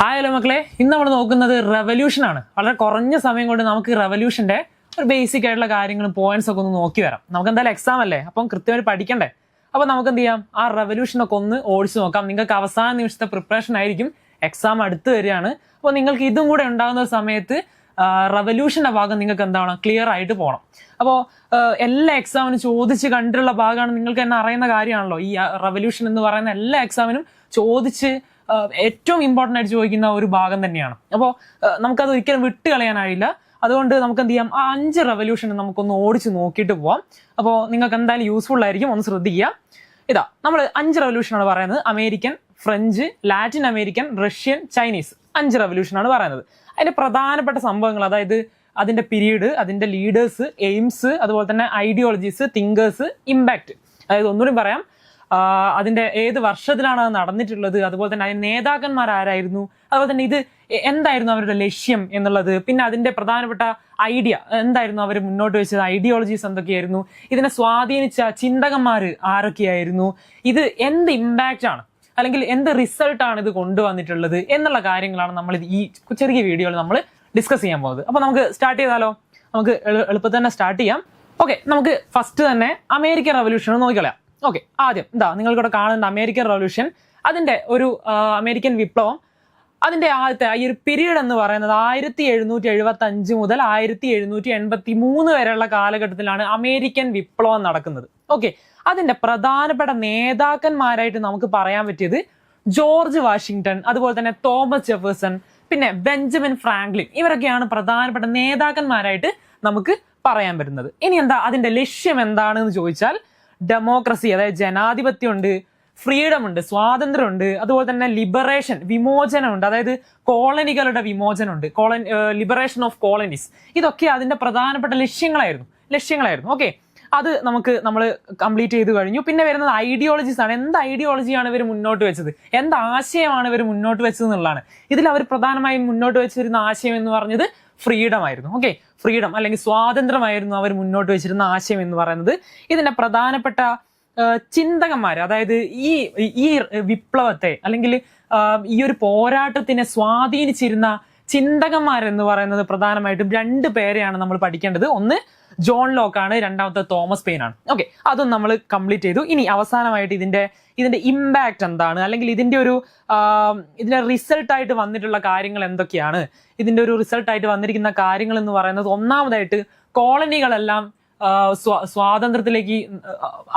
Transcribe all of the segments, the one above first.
Hi മക്കളെ. ഇന്ന് നമ്മൾ നോക്കുന്നത് റെവല്യൂഷൻ ആണ്. വളരെ കുറഞ്ഞ സമയം കൊണ്ട് നമുക്ക് റെവല്യൂഷന്റെ ഒരു ബേസിക് ആയിട്ടുള്ള കാര്യങ്ങളും പോയിന്റ്സ് ഒക്കെ ഒന്ന് നോക്കി വരാം. നമുക്ക് എന്തായാലും എക്സാം അല്ലേ? അപ്പം കൃത്യമായിട്ട് പഠിക്കണ്ടേ? അപ്പൊ നമുക്ക് എന്ത് ചെയ്യാം? ആ റെവല്യൂഷൻ ഒക്കെ ഒന്ന് ഓടിച്ചു നോക്കാം. നിങ്ങൾക്ക് അവസാന നിമിഷത്തെ പ്രിപ്പറേഷൻ ആയിരിക്കും. എക്സാം അടുത്ത് വരികയാണ്. അപ്പോൾ നിങ്ങൾക്ക് ഇതും കൂടെ ഉണ്ടാകുന്ന സമയത്ത് റെവല്യൂഷന്റെ ഭാഗം നിങ്ങൾക്ക് എന്താണ്? ക്ലിയർ ആയിട്ട് പോകണം അപ്പോൾ എല്ലാ എക്സാമിനും ചോദിച്ച് കണ്ടിട്ടുള്ള ഭാഗമാണ് നിങ്ങൾക്ക് തന്നെ അറിയുന്ന കാര്യമാണല്ലോ. ഈ റെവല്യൂഷൻ എന്ന് പറയുന്ന എല്ലാ എക്സാമിനും ചോദിച്ച് ഏറ്റവും ഇമ്പോർട്ടന്റ് ആയിട്ട് ചോദിക്കുന്ന ഒരു ഭാഗം തന്നെയാണ്. അപ്പോൾ നമുക്കത് ഒരിക്കലും വിട്ട് കളയാനായില്ല അതുകൊണ്ട് നമുക്ക് എന്ത് ചെയ്യാം? ആ അഞ്ച് റെവല്യൂഷൻ നമുക്കൊന്ന് ഓടിച്ച് നോക്കിയിട്ട് പോവാം. അപ്പോൾ നിങ്ങൾക്ക് എന്തായാലും യൂസ്ഫുൾ ആയിരിക്കും. ഒന്ന് ശ്രദ്ധിക്കുക. ഇതാ നമ്മൾ അഞ്ച് റെവല്യൂഷനാണ് പറയുന്നത്. American French Latin American Russian Chinese. അഞ്ച് റെവല്യൂഷനാണ് പറയുന്നത്. അതിന്റെ പ്രധാനപ്പെട്ട സംഭവങ്ങൾ അതായത് അതിന്റെ പീരീഡ് അതിന്റെ ലീഡേഴ്സ് എയിംസ് അതുപോലെ തന്നെ ഐഡിയോളജീസ് തിങ്കേഴ്സ് ഇമ്പാക്റ്റ് അതായത് ഒന്നുകൂടി പറയാം. അതിന്റെ ഏത് വർഷത്തിലാണ് അത് നടന്നിട്ടുള്ളത്? അതുപോലെ തന്നെ അതിന്റെ നേതാക്കന്മാർ ആരായിരുന്നു? അതുപോലെ തന്നെ ഇത് എന്തായിരുന്നു അവരുടെ ലക്ഷ്യം എന്നുള്ളത്? പിന്നെ അതിന്റെ പ്രധാനപ്പെട്ട ഐഡിയ എന്തായിരുന്നു? അവർ മുന്നോട്ട് വെച്ചത് ഐഡിയോളജീസ് എന്തൊക്കെയായിരുന്നു? ഇതിനെ സ്വാധീനിച്ച ചിന്തകന്മാർ ആരൊക്കെയായിരുന്നു? ഇത് എന്ത് ഇമ്പാക്റ്റ് ആണ്? അല്ലെങ്കിൽ എന്ത് റിസൾട്ട് ആണ് ഇത് കൊണ്ടുവന്നിട്ടുള്ളത്? എന്നുള്ള കാര്യങ്ങളാണ് നമ്മൾ ഈ ചെറിയ വീഡിയോയിൽ നമ്മൾ ഡിസ്കസ് ചെയ്യാൻ പോകുന്നത്. അപ്പൊ നമുക്ക് സ്റ്റാർട്ട് ചെയ്താലോ? നമുക്ക് എളുപ്പത്തിൽ തന്നെ സ്റ്റാർട്ട് ചെയ്യാം. ഓക്കെ നമുക്ക് ഫസ്റ്റ് തന്നെ അമേരിക്കൻ റവല്യൂഷൻ നോക്കിക്കളയാം. ഓക്കെ ആദ്യം എന്താ നിങ്ങൾക്കിവിടെ കാണുന്ന അമേരിക്കൻ റവല്യൂഷൻ അതിന്റെ ഒരു അമേരിക്കൻ വിപ്ലവം അതിന്റെ ആദ്യത്തെ ഈ ഒരു പീരീഡ് എന്ന് പറയുന്നത് ആയിരത്തി എഴുന്നൂറ്റി എഴുപത്തി അഞ്ച് മുതൽ ആയിരത്തി എഴുന്നൂറ്റി എൺപത്തി മൂന്ന് വരെയുള്ള കാലഘട്ടത്തിലാണ് അമേരിക്കൻ വിപ്ലവം നടക്കുന്നത്. ഓക്കെ അതിന്റെ പ്രധാനപ്പെട്ട നേതാക്കന്മാരായിട്ട് നമുക്ക് പറയാൻ പറ്റിയത് ജോർജ് വാഷിങ്ടൺ അതുപോലെ തന്നെ തോമസ് ജെഫേഴ്സൺ പിന്നെ ബെഞ്ചമിൻ ഫ്രാങ്ക്ലിൻ. ഇവരൊക്കെയാണ് പ്രധാനപ്പെട്ട നേതാക്കന്മാരായിട്ട് നമുക്ക് പറയാൻ പറ്റുന്നത്. ഇനി എന്താ അതിന്റെ ലക്ഷ്യം എന്താണെന്ന് ചോദിച്ചാൽ ഡെമോക്രസി അതായത് ജനാധിപത്യമുണ്ട് ഫ്രീഡം ഉണ്ട് സ്വാതന്ത്ര്യമുണ്ട് അതുപോലെ തന്നെ ലിബറേഷൻ വിമോചനമുണ്ട് അതായത് കോളനികളുടെ വിമോചനമുണ്ട് കോളനി ലിബറേഷൻ ഓഫ് കോളനീസ് ഇതൊക്കെ അതിന്റെ പ്രധാനപ്പെട്ട ലക്ഷ്യങ്ങളായിരുന്നു ലക്ഷ്യങ്ങളായിരുന്നു. ഓക്കെ അത് നമുക്ക് നമ്മൾ കംപ്ലീറ്റ് ചെയ്ത് കഴിഞ്ഞു. പിന്നെ വരുന്നത് ഐഡിയോളജീസ് ആണ്. എന്ത് ഐഡിയോളജിയാണ് ഇവർ മുന്നോട്ട് വെച്ചത്? എന്ത് ആശയമാണ് ഇവർ മുന്നോട്ട് വെച്ചത് എന്നുള്ളതാണ്. ഇതിൽ അവർ പ്രധാനമായും മുന്നോട്ട് വെച്ചിരുന്ന ആശയം എന്ന് പറഞ്ഞത് ഫ്രീഡം ആയിരുന്നു. ഓക്കെ ഫ്രീഡം അല്ലെങ്കിൽ സ്വാതന്ത്ര്യമായിരുന്നു അവർ മുന്നോട്ട് വെച്ചിരുന്ന ആശയം എന്ന് പറയുന്നത്. ഇതിന്റെ പ്രധാനപ്പെട്ട ചിന്തകന്മാർ അതായത് ഈ ഈ വിപ്ലവത്തെ അല്ലെങ്കിൽ ഈ ഒരു പോരാട്ടത്തിനെ സ്വാധീനിച്ചിരുന്ന ചിന്തകന്മാരെന്ന് പറയുന്നത് പ്രധാനമായിട്ടും രണ്ട് പേരെയാണ് നമ്മൾ പഠിക്കേണ്ടത്. ഒന്ന് ജോൺ ലോക്കാണ് രണ്ടാമത്തെ തോമസ് പെയിൻ ആണ് ഓക്കെ അതും നമ്മൾ കംപ്ലീറ്റ് ചെയ്തു. ഇനി അവസാനമായിട്ട് ഇതിന്റെ ഇതിന്റെ ഇമ്പാക്റ്റ് എന്താണ്? അല്ലെങ്കിൽ ഇതിന്റെ ഒരു ഇതിന്റെ റിസൾട്ട് ആയിട്ട് വന്നിട്ടുള്ള കാര്യങ്ങൾ എന്തൊക്കെയാണ്? ഇതിന്റെ ഒരു റിസൾട്ട് ആയിട്ട് വന്നിരിക്കുന്ന കാര്യങ്ങൾ എന്ന് പറയുന്നത് ഒന്നാമതായിട്ട് കോളനികളെല്ലാം സ്വാതന്ത്ര്യത്തിലേക്ക്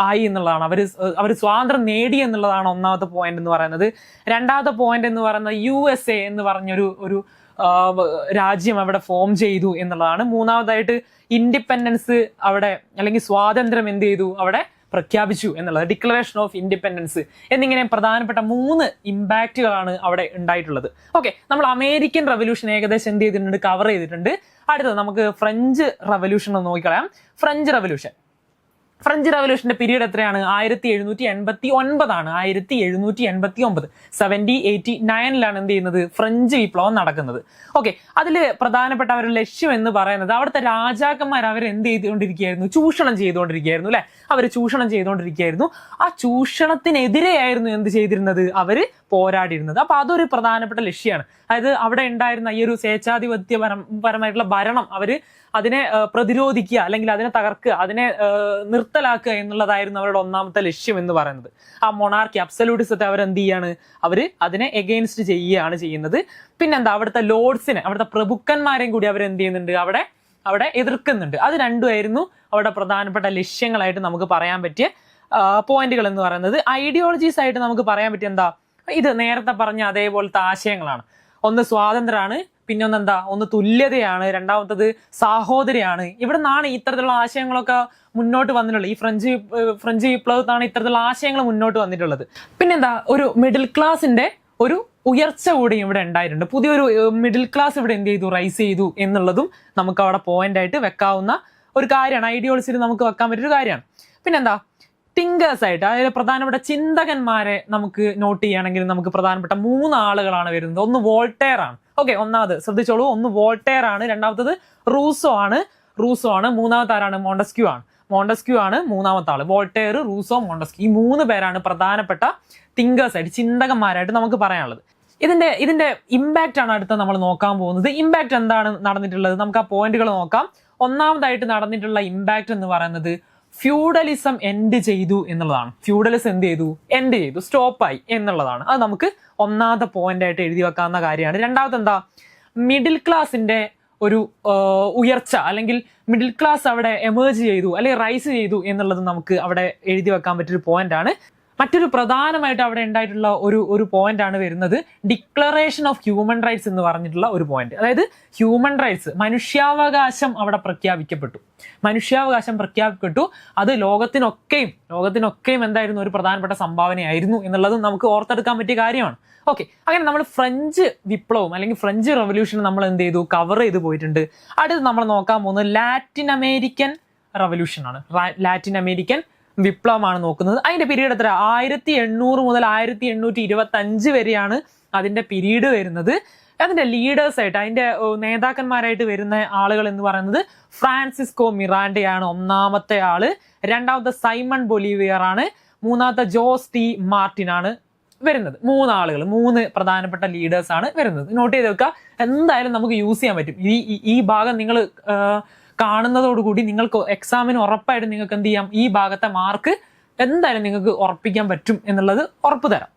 ആയി എന്നുള്ളതാണ്. അവർ അവർ സ്വാതന്ത്ര്യം നേടി എന്നുള്ളതാണ് ഒന്നാമത്തെ പോയിന്റ് എന്ന് പറയുന്നത്. രണ്ടാമത്തെ പോയിന്റ് എന്ന് പറയുന്നത് യു എസ് എ എന്ന് പറഞ്ഞൊരു ഒരു രാജ്യം അവിടെ ഫോം ചെയ്തു എന്നുള്ളതാണ്. മൂന്നാമതായിട്ട് ഇൻഡിപെൻഡൻസ് അവിടെ അല്ലെങ്കിൽ സ്വാതന്ത്ര്യം എന്ത് ചെയ്തു? അവിടെ പ്രഖ്യാപിച്ചു എന്നുള്ളത്. ഡിക്ലറേഷൻ ഓഫ് ഇൻഡിപെൻഡൻസ് എന്നിങ്ങനെ പ്രധാനപ്പെട്ട മൂന്ന് ഇമ്പാക്റ്റുകളാണ് അവിടെ ഉണ്ടായിട്ടുള്ളത്. ഓക്കെ നമ്മൾ അമേരിക്കൻ റവല്യൂഷൻ ഏകദേശം എന്ത് ചെയ്തിട്ടുണ്ട്? കവർ ചെയ്തിട്ടുണ്ട്. അടുത്തത് നമുക്ക് ഫ്രഞ്ച് റവല്യൂഷൻ ഒന്ന് നോക്കിക്കളയാം. ഫ്രഞ്ച് റവല്യൂഷൻ ഫ്രഞ്ച് റവല്യൂഷന്റെ പീരീഡ് എത്രയാണ്? ആയിരത്തി എഴുന്നൂറ്റി എൺപത്തി ഒൻപതാണ് ആയിരത്തി എഴുന്നൂറ്റി എൺപത്തി ഒമ്പത് സെവന്റി എയ്റ്റി നയനിലാണ് എന്ത് ചെയ്യുന്നത്? ഫ്രഞ്ച് വിപ്ലവം നടക്കുന്നത്. ഓക്കെ അതിൽ പ്രധാനപ്പെട്ട അവരുടെ ലക്ഷ്യം എന്ന് പറയുന്നത് അവിടുത്തെ രാജാക്കന്മാർ അവർ എന്ത് ചെയ്തുകൊണ്ടിരിക്കുകയായിരുന്നു? ചൂഷണം ചെയ്തുകൊണ്ടിരിക്കുകയായിരുന്നു അല്ലെ? അവർ ചൂഷണം ചെയ്തുകൊണ്ടിരിക്കുകയായിരുന്നു. ആ ചൂഷണത്തിനെതിരെയായിരുന്നു എന്ത് ചെയ്തിരുന്നത്? അവർ പോരാടിയിരുന്നത്. അപ്പൊ അതൊരു പ്രധാനപ്പെട്ട ലക്ഷ്യമാണ്. അതായത് അവിടെ ഉണ്ടായിരുന്ന ഈ ഒരു സ്വേച്ഛാധിപത്യ പരം- പരമായിട്ടുള്ള ഭരണം അവർ അതിനെ പ്രതിരോധിക്കുക അല്ലെങ്കിൽ അതിനെ തകർക്കുക അതിനെ നിർത്തലാക്കുക എന്നുള്ളതായിരുന്നു അവരുടെ ഒന്നാമത്തെ ലക്ഷ്യം എന്ന് പറയുന്നത്. ആ മൊണാർക്കി അബ്സല്യൂട്ടിസത്തെ അവർ എന്ത് ചെയ്യാണ്? അവർ അതിനെ എഗെയിൻസ്റ്റ് ചെയ്യുകയാണ് ചെയ്യുന്നത്. പിന്നെന്താ? അവിടുത്തെ ലോഡ്സിനെ അവിടുത്തെ പ്രഭുക്കന്മാരെയും കൂടി അവർ എന്ത് ചെയ്യുന്നുണ്ട്? അവിടെ അവിടെ എതിർക്കുന്നുണ്ട്. അത് രണ്ടുമായിരുന്നു അവിടെ പ്രധാനപ്പെട്ട ലക്ഷ്യങ്ങളായിട്ട് നമുക്ക് പറയാൻ പറ്റിയ പോയിന്റുകൾ എന്ന് പറയുന്നത്. ഐഡിയോളജീസ് ആയിട്ട് നമുക്ക് പറയാൻ പറ്റിയ എന്താ? ഇത് നേരത്തെ പറഞ്ഞ അതേപോലത്തെ ആശയങ്ങളാണ്. ഒന്ന് സ്വാതന്ത്ര്യമാണ് പിന്നെ ഒന്ന് തുല്യതയാണ് രണ്ടാമത്തത് സാഹോദര്യാണ്. ഇവിടെ നിന്നാണ് ഇത്തരത്തിലുള്ള ആശയങ്ങളൊക്കെ മുന്നോട്ട് വന്നിട്ടുള്ളത്. ഈ ഫ്രഞ്ച് ഫ്രഞ്ച് വിപ്ലവത്താണ് ഇത്തരത്തിലുള്ള ആശയങ്ങൾ മുന്നോട്ട് വന്നിട്ടുള്ളത്. പിന്നെന്താ? ഒരു മിഡിൽ ക്ലാസിന്റെ ഒരു ഉയർച്ച കൂടി ഇവിടെ ഉണ്ടായിട്ടുണ്ട്. പുതിയൊരു മിഡിൽ ക്ലാസ് ഇവിടെ എന്ത് ചെയ്തു? റൈസ് ചെയ്തു എന്നുള്ളതും നമുക്ക് അവിടെ പോയിന്റ് ആയിട്ട് വെക്കാവുന്ന ഒരു കാര്യമാണ്. ഐഡിയോളജിയിൽ നമുക്ക് വെക്കാൻ പറ്റിയൊരു കാര്യമാണ്. പിന്നെന്താ? തിങ്കേഴ്സ് ആയിട്ട് അതായത് പ്രധാനപ്പെട്ട ചിന്തകന്മാരെ നമുക്ക് നോട്ട് ചെയ്യുകയാണെങ്കിൽ നമുക്ക് പ്രധാനപ്പെട്ട മൂന്ന് ആളുകളാണ് വരുന്നത്. ഒന്ന് വോൾട്ടയർ ആണ് ഓക്കെ ഒന്നാമത് ശ്രദ്ധിച്ചോളൂ. ഒന്ന് വോൾട്ടയർ ആണ് രണ്ടാമത്തത് റൂസോ ആണ്. റൂസോ ആണ് മൂന്നാമത്തെ ആരാണ് മോണ്ടസ്ക്യൂ ആണ്. മോണ്ടസ്ക്യൂ ആണ് മൂന്നാമത്തെ ആൾ വോൾട്ടയർ റൂസോ മോണ്ടസ്ക്യൂ. ഈ മൂന്ന് പേരാണ് പ്രധാനപ്പെട്ട തിങ്കേഴ്സ് ആയിട്ട് ചിന്തകന്മാരായിട്ട് നമുക്ക് പറയാനുള്ളത്. ഇതിന്റെ ഇതിന്റെ ഇമ്പാക്റ്റ് ആണ് അടുത്ത നമ്മൾ നോക്കാൻ പോകുന്നത്. ഇമ്പാക്റ്റ് എന്താണ് നടന്നിട്ടുള്ളത്? നമുക്ക് ആ പോയിന്റുകൾ നോക്കാം. ഒന്നാമതായിട്ട് നടന്നിട്ടുള്ള ഇമ്പാക്റ്റ് എന്ന് പറയുന്നത് ഫ്യൂഡലിസം എൻഡ് ചെയ്തു എന്നുള്ളതാണ്. ഫ്യൂഡലിസം എന്ത് ചെയ്തു? എൻഡ് ചെയ്തു. സ്റ്റോപ്പായി എന്നുള്ളതാണ്. അത് നമുക്ക് ഒന്നാമത്തെ പോയിന്റ് ആയിട്ട് എഴുതി വെക്കാവുന്ന കാര്യമാണ്. രണ്ടാമത്തെ എന്താ മിഡിൽ ക്ലാസിന്റെ ഒരു ഉയർച്ച അല്ലെങ്കിൽ മിഡിൽ ക്ലാസ് അവിടെ എമേർജ് ചെയ്തു അല്ലെങ്കിൽ റൈസ് ചെയ്തു എന്നുള്ളത് നമുക്ക് അവിടെ എഴുതി വെക്കാൻ പറ്റിയൊരു പോയിന്റ് ആണ്. മറ്റൊരു പ്രധാനമായിട്ട് അവിടെ ഉണ്ടായിട്ടുള്ള ഒരു ഒരു പോയിന്റ് ആണ് വരുന്നത്. ഡിക്ലറേഷൻ ഓഫ് ഹ്യൂമൻ റൈറ്റ്സ് എന്ന് പറഞ്ഞിട്ടുള്ള ഒരു പോയിന്റ് അതായത് ഹ്യൂമൻ റൈറ്റ്സ് മനുഷ്യാവകാശം അവിടെ പ്രഖ്യാപിക്കപ്പെട്ടു. മനുഷ്യാവകാശം പ്രഖ്യാപിക്കപ്പെട്ടു. അത് ലോകത്തിനൊക്കെയും ലോകത്തിനൊക്കെയും എന്തായിരുന്നു? ഒരു പ്രധാനപ്പെട്ട സംഭാവനയായിരുന്നു എന്നുള്ളതും നമുക്ക് ഓർത്തെടുക്കാൻ പറ്റിയ കാര്യമാണ്. ഓക്കെ അങ്ങനെ നമ്മൾ ഫ്രഞ്ച് വിപ്ലവം അല്ലെങ്കിൽ ഫ്രഞ്ച് റവല്യൂഷൻ നമ്മൾ എന്ത് ചെയ്തു? കവർ ചെയ്ത് പോയിട്ടുണ്ട്. അടുത്ത് നമ്മൾ നോക്കാൻ പോകുന്നത് ലാറ്റിൻ അമേരിക്കൻ റവല്യൂഷൻ ആണ്. ലാറ്റിൻ അമേരിക്കൻ വിപ്ലവമാണ് നോക്കുന്നത്. അതിന്റെ പീരീഡ് എത്ര ആയിരത്തി എണ്ണൂറ് മുതൽ ആയിരത്തി എണ്ണൂറ്റി ഇരുപത്തി അഞ്ച് വരെയാണ് അതിന്റെ പീരീഡ് വരുന്നത്. അതിന്റെ ലീഡേഴ്സ് ആയിട്ട് അതിന്റെ നേതാക്കന്മാരായിട്ട് വരുന്ന ആളുകൾ എന്ന് പറയുന്നത് ഫ്രാൻസിസ്കോ മിറാൻഡയാണ് ഒന്നാമത്തെ ആൾ. രണ്ടാമത്തെ സൈമൺ ബൊലീവിയർ ആണ് മൂന്നാമത്തെ ജോസ് ടി മാർട്ടിൻ ആണ് വരുന്നത്. മൂന്ന് ആളുകൾ മൂന്ന് പ്രധാനപ്പെട്ട ലീഡേഴ്സ് ആണ് വരുന്നത്. നോട്ട് ചെയ്ത് വെക്കുക. എന്തായാലും നമുക്ക് യൂസ് ചെയ്യാൻ പറ്റും. ഈ- ഈ ഭാഗം നിങ്ങൾ കാണുന്നതോടുകൂടി നിങ്ങൾക്ക് എക്സാമിന് ഉറപ്പായിട്ട് നിങ്ങൾക്ക് എന്ത് ചെയ്യാം? ഈ ഭാഗത്തെ മാർക്ക് എന്തായാലും നിങ്ങൾക്ക് ഉറപ്പിക്കാൻ പറ്റും എന്നുള്ളത് ഉറപ്പ് തരാം.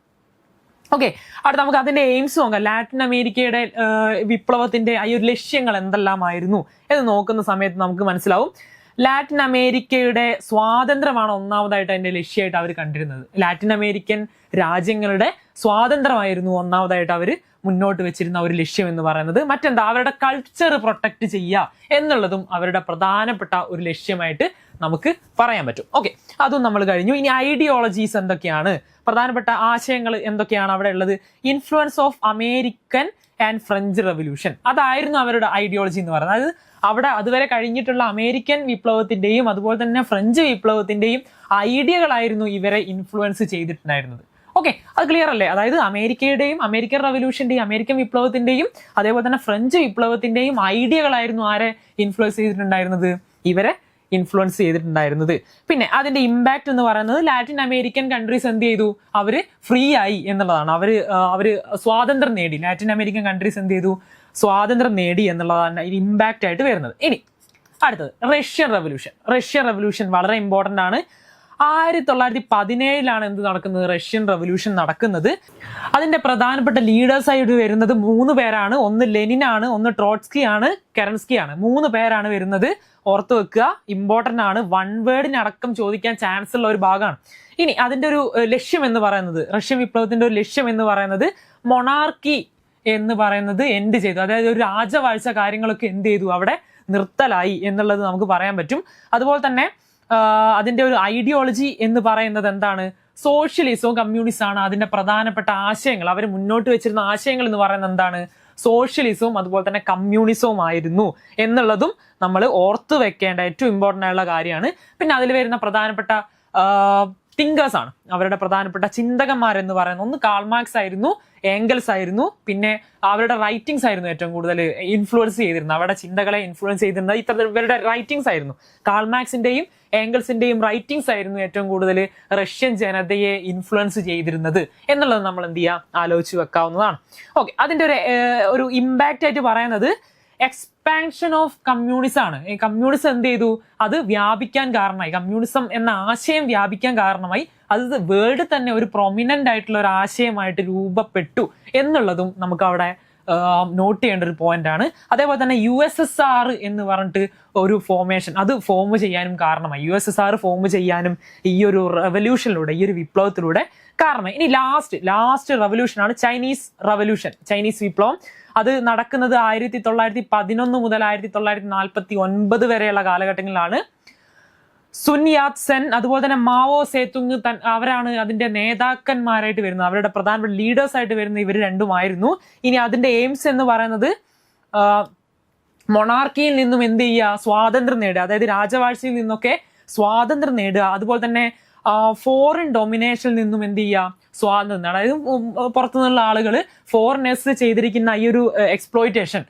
ഓക്കെ അടുത്ത നമുക്ക് അതിന്റെ എയിംസ് നോക്കാം. ലാറ്റിൻ അമേരിക്കയുടെ വിപ്ലവത്തിന്റെ ആ ഒരു ലക്ഷ്യങ്ങൾ എന്തെല്ലാമായിരുന്നു എന്ന് നോക്കുന്ന സമയത്ത് നമുക്ക് മനസ്സിലാവും. ലാറ്റിൻ അമേരിക്കയുടെ സ്വാതന്ത്ര്യമാണ് ഒന്നാമതായിട്ട് അതിന്റെ ലക്ഷ്യമായിട്ട് അവർ കണ്ടിരുന്നത്. ലാറ്റിൻ അമേരിക്കൻ രാജ്യങ്ങളുടെ സ്വാതന്ത്ര്യമായിരുന്നു ഒന്നാമതായിട്ട് അവർ മുന്നോട്ട് വെച്ചിരുന്ന ഒരു ലക്ഷ്യം എന്ന് പറയുന്നത്. മറ്റെന്താ? അവരുടെ കൾച്ചർ പ്രൊട്ടക്ട് ചെയ്യുക എന്നുള്ളതും അവരുടെ പ്രധാനപ്പെട്ട ഒരു ലക്ഷ്യമായിട്ട് നമുക്ക് പറയാൻ പറ്റും. ഓക്കെ അതും നമ്മൾ കഴിഞ്ഞു. ഇനി ഐഡിയോളജീസ് എന്തൊക്കെയാണ്? പ്രധാനപ്പെട്ട ആശയങ്ങൾ എന്തൊക്കെയാണ് അവിടെ ഉള്ളത്? Influence of American and French revolution അതായിരുന്നു അവരുടെ ഐഡിയോളജി എന്ന് പറയുന്നത്. അതായത് അവിടെ അതുവരെ കഴിഞ്ഞിട്ടുള്ള അമേരിക്കൻ വിപ്ലവത്തിന്റെയും അതുപോലെ തന്നെ ഫ്രഞ്ച് വിപ്ലവത്തിന്റെയും ഐഡിയകളായിരുന്നു ഇവരെ ഇൻഫ്ലുവൻസ് ചെയ്തിട്ടുണ്ടായിരുന്നത്. ഓക്കെ അത് ക്ലിയർ അല്ലേ? അതായത് അമേരിക്കയുടെയും അമേരിക്കൻ റവല്യൂഷന്റെയും അമേരിക്കൻ വിപ്ലവത്തിന്റെയും അതേപോലെ തന്നെ ഫ്രഞ്ച് വിപ്ലവത്തിന്റെയും ഐഡിയകളായിരുന്നു ആരെ ഇൻഫ്ലുവൻസ് ചെയ്തിട്ടുണ്ടായിരുന്നത്? ഇവരെ ഇൻഫ്ലുവൻസ് ചെയ്തിട്ടുണ്ടായിരുന്നത്. പിന്നെ അതിന്റെ ഇമ്പാക്ട് എന്ന് പറയുന്നത് ലാറ്റിൻ അമേരിക്കൻ കൺട്രീസ് എന്ത് ചെയ്തു? അവർ ഫ്രീ ആയി എന്നുള്ളതാണ്. അവർ അവർ സ്വാതന്ത്ര്യം നേടി. ലാറ്റിൻ അമേരിക്കൻ കൺട്രീസ് എന്ത് ചെയ്തു? സ്വാതന്ത്ര്യം നേടി എന്നുള്ളതാണ് ഇമ്പാക്റ്റ് ആയിട്ട് വരുന്നത്. ഇനി അടുത്തത്. റഷ്യൻ റവല്യൂഷൻ റഷ്യൻ റവല്യൂഷൻ വളരെ ഇമ്പോർട്ടന്റ് ആണ്. ആയിരത്തി തൊള്ളായിരത്തി പതിനേഴിലാണ് എന്ത് നടക്കുന്നത്? റഷ്യൻ റവല്യൂഷൻ നടക്കുന്നത്. അതിന്റെ പ്രധാനപ്പെട്ട ലീഡേഴ്സായിട്ട് വരുന്നത് മൂന്ന് പേരാണ്. ഒന്ന് ലെനിൻ ആണ് ഒന്ന് ട്രോട്സ്കി ആണ് കെറൻസ്കി ആണ് മൂന്ന് പേരാണ് വരുന്നത്. ഓർത്തു വെക്കുക ഇമ്പോർട്ടന്റ് ആണ്. വൺ വേർഡിനടക്കം ചോദിക്കാൻ ചാൻസ് ഉള്ള ഒരു ഭാഗമാണ്. ഇനി അതിന്റെ ഒരു ലക്ഷ്യം എന്ന് പറയുന്നത്. റഷ്യൻ വിപ്ലവത്തിന്റെ ഒരു ലക്ഷ്യം എന്ന് പറയുന്നത് മൊണാർക്കി എന്ന് പറയുന്നത് എൻഡ് ചെയ്തു. അതായത് ഒരു രാജവാഴ്ച കാര്യങ്ങളൊക്കെ എന്ത് ചെയ്തു? അവിടെ നിർത്തലായി എന്നുള്ളത് നമുക്ക് പറയാൻ പറ്റും. അതുപോലെ തന്നെ അതിന്റെ ഒരു ഐഡിയോളജി എന്ന് പറയുന്നത് എന്താണ്? സോഷ്യലിസവും കമ്മ്യൂണിസം ആണ് അതിന്റെ പ്രധാനപ്പെട്ട ആശയങ്ങൾ. അവർ മുന്നോട്ട് വെച്ചിരുന്ന ആശയങ്ങൾ എന്ന് പറയുന്നത് എന്താണ്? സോഷ്യലിസവും അതുപോലെ തന്നെ കമ്മ്യൂണിസവും ആയിരുന്നു എന്നുള്ളതും നമ്മൾ ഓർത്തു വെക്കേണ്ട ഏറ്റവും ഇമ്പോർട്ടന്റ് ആയുള്ള കാര്യമാണ്. പിന്നെ അതിൽ വരുന്ന പ്രധാനപ്പെട്ട തിങ്കേഴ്സ് ആണ്. അവരുടെ പ്രധാനപ്പെട്ട ചിന്തകന്മാരെന്ന് പറയുന്ന ഒന്ന് കാൾമാർക്സ് ആയിരുന്നു ഏംഗൽസ് ആയിരുന്നു പിന്നെ അവരുടെ റൈറ്റിംഗ്സ് ആയിരുന്നു ഏറ്റവും കൂടുതൽ ഇൻഫ്ലുവൻസ് ചെയ്തിരുന്നത്. അവരുടെ ചിന്തകളെ ഇൻഫ്ലുവൻസ് ചെയ്തിരുന്നത് ഇത്തരത്തിൽ ഇവരുടെ റൈറ്റിംഗ്സ് ആയിരുന്നു. കാൾമാർക്സിന്റെയും ഏംഗൽസിന്റെയും റൈറ്റിംഗ്സ് ആയിരുന്നു ഏറ്റവും കൂടുതൽ റഷ്യൻ ജനതയെ ഇൻഫ്ലുവൻസ് ചെയ്തിരുന്നത് എന്നുള്ളത് നമ്മൾ എന്ത് ചെയ്യുക? ആലോചിച്ച് വെക്കാവുന്നതാണ്. ഓക്കെ അതിന്റെ ഒരു ഒരു ഇമ്പാക്റ്റ് ആയിട്ട് പറയുന്നത് എക്സ്പാൻഷൻ ഓഫ് കമ്മ്യൂണിസം ആണ്. ഈ കമ്മ്യൂണിസം എന്ത് ചെയ്തു? അത് വ്യാപിക്കാൻ കാരണമായി. കമ്മ്യൂണിസം എന്ന ആശയം വ്യാപിക്കാൻ കാരണമായി. അത് വേൾഡ് തന്നെ ഒരു പ്രൊമിനന്റ് ആയിട്ടുള്ള ഒരു ആശയമായിട്ട് രൂപപ്പെട്ടു എന്നുള്ളതും നമുക്ക് അവിടെ നോട്ട് ചെയ്യേണ്ട ഒരു പോയിന്റ് ആണ്. അതേപോലെ തന്നെ യു എസ് എസ് ആർ എന്ന് പറഞ്ഞിട്ട് ഒരു ഫോർമേഷൻ അത് ഫോം ചെയ്യാനും കാരണമായി. U S S R form ചെയ്യാനും ഈ ഒരു റെവല്യൂഷനിലൂടെ ഈ ഒരു വിപ്ലവത്തിലൂടെ കാരണമായി. ഇനി ലാസ്റ്റ് ലാസ്റ്റ് റെവല്യൂഷൻ ആണ് ചൈനീസ് റെവല്യൂഷൻ ചൈനീസ് വിപ്ലവം. അത് നടക്കുന്നത് ആയിരത്തി തൊള്ളായിരത്തി പതിനൊന്ന് മുതൽ ആയിരത്തി തൊള്ളായിരത്തി നാൽപ്പത്തി ഒൻപത് വരെയുള്ള കാലഘട്ടങ്ങളിലാണ്. സുൻ യാത് സെൻ അതുപോലെ തന്നെ മാവോ സേതുങ് തൻ അവരാണ് അതിന്റെ നേതാക്കന്മാരായിട്ട് വരുന്നത്. അവരുടെ പ്രധാനപ്പെട്ട ലീഡേഴ്സ് ആയിട്ട് വരുന്ന ഇവർ രണ്ടുമായിരുന്നു. ഇനി അതിന്റെ എയിംസ് എന്ന് പറയുന്നത് മൊണാർക്കിയിൽ നിന്നും എന്ത് ചെയ്യുക? സ്വാതന്ത്ര്യം നേടുക. അതായത് രാജവാഴ്ചയിൽ നിന്നൊക്കെ സ്വാതന്ത്ര്യം നേടുക. അതുപോലെ തന്നെ ഫോറിൻ ഡൊമിനേഷനിൽ നിന്നും എന്ത് ചെയ്യുക? സ്വാതന്ത്ര്യം അതായത് പുറത്തുനിന്നുള്ള ആളുകൾ ഫോറിനേഴ്സ് ചെയ്തിരിക്കുന്ന ഈ ഒരു എക്സ്പ്ലോയിറ്റേഷൻ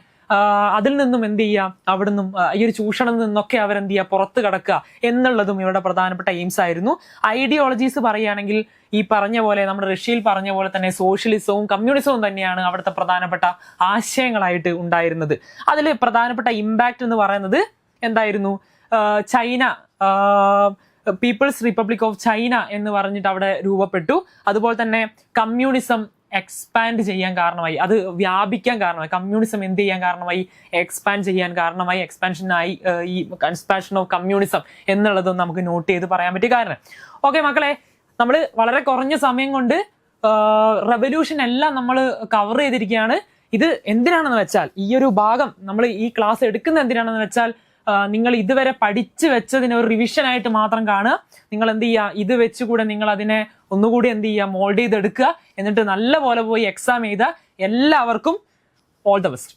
അതിൽ നിന്നും എന്ത് ചെയ്യുക അവിടെ നിന്നും ഈ ഒരു ചൂഷണത്തിൽ നിന്നൊക്കെ അവരെന്ത് ചെയ്യുക പുറത്ത് കടക്കുക എന്നുള്ളതും ഇവരുടെ പ്രധാനപ്പെട്ട എയിംസ് ആയിരുന്നു. ഐഡിയോളജീസ് പറയുകയാണെങ്കിൽ ഈ പറഞ്ഞ പോലെ നമ്മുടെ റഷ്യയിൽ പറഞ്ഞ പോലെ തന്നെ സോഷ്യലിസവും കമ്മ്യൂണിസവും തന്നെയാണ് അവിടുത്തെ പ്രധാനപ്പെട്ട ആശയങ്ങളായിട്ട് ഉണ്ടായിരുന്നത്. അതിൽ പ്രധാനപ്പെട്ട ഇമ്പാക്റ്റ് എന്ന് പറയുന്നത് എന്തായിരുന്നു? China People's Republic of China എന്ന് പറഞ്ഞിട്ട് അവിടെ രൂപപ്പെട്ടു. അതുപോലെ തന്നെ കമ്മ്യൂണിസം എക്സ്പാൻഡ് ചെയ്യാൻ കാരണമായി. അത് വ്യാപിക്കാൻ കാരണമായി. കമ്മ്യൂണിസം എന്ത് ചെയ്യാൻ കാരണമായി? എക്സ്പാൻഡ് ചെയ്യാൻ കാരണമായി. എക്സ്പാൻഷനായി ഈ എക്സ്പാൻഷൻ ഓഫ് കമ്മ്യൂണിസം എന്നുള്ളതും നമുക്ക് നോട്ട് ചെയ്ത് പറയാൻ പറ്റിയ കാരണം ഓക്കെ മക്കളെ നമ്മൾ വളരെ കുറഞ്ഞ സമയം കൊണ്ട് റെവല്യൂഷൻ എല്ലാം നമ്മൾ കവർ ചെയ്തിരിക്കുകയാണ്. ഇത് എന്തിനാണെന്ന് വെച്ചാൽ ഈ ഒരു ഭാഗം നമ്മൾ ഈ ക്ലാസ് എടുക്കുന്ന എന്തിനാണെന്ന് വെച്ചാൽ നിങ്ങൾ ഇതുവരെ പഠിച്ചു വെച്ചതിനെ ഒരു റിവിഷൻ ആയിട്ട് മാത്രം കാണുക. നിങ്ങൾ എന്ത് ചെയ്യുക? ഇത് വെച്ചുകൂടെ നിങ്ങൾ അതിനെ ഒന്നുകൂടി എന്ത് ചെയ്യുക മോൾഡ് ചെയ്തെടുക്കുക. എന്നിട്ട് നല്ല പോലെ പോയി എക്സാം ചെയ്ത എല്ലാവർക്കും ഓൾ ദ ബെസ്റ്റ്